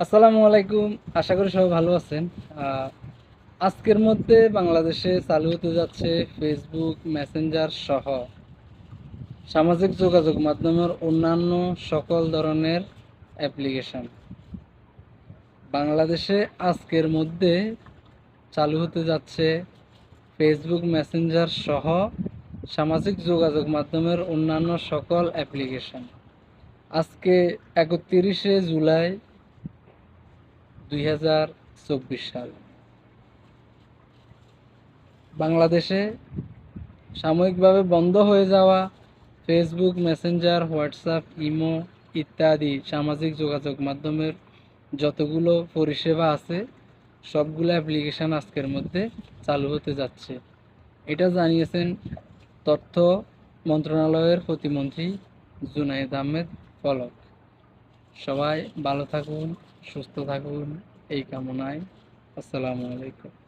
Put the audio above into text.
আসসালামু আলাইকুম। আশা করি সবাই ভালো আছেন। আজকের মধ্যে বাংলাদেশে চালু হতে যাচ্ছে ফেসবুক মেসেঞ্জার সহ সামাজিক যোগাযোগ মাধ্যমের অন্যান্য সকল ধরনের অ্যাপ্লিকেশন বাংলাদেশে আজকের মধ্যে চালু হতে যাচ্ছে ফেসবুক মেসেঞ্জার সহ সামাজিক যোগাযোগ মাধ্যমের অন্যান্য সকল অ্যাপ্লিকেশন। আজকে একত্রিশে জুলাই দুই হাজার চব্বিশ সাল। বাংলাদেশে সাময়িকভাবে বন্ধ হয়ে যাওয়া ফেসবুক মেসেঞ্জার হোয়াটসঅ্যাপ ইমো ইত্যাদি সামাজিক যোগাযোগ মাধ্যমের যতগুলো পরিষেবা আছে, সবগুলো অ্যাপ্লিকেশন আজকের মধ্যে চালু হতে যাচ্ছে। এটা জানিয়েছেন তথ্য মন্ত্রণালয়ের প্রতিমন্ত্রী জুনায়েদ আহমেদ পলক সবাই ভালো থাকুন, সুস্থ থাকুন, এই কামনায় আসসালামু আলাইকুম।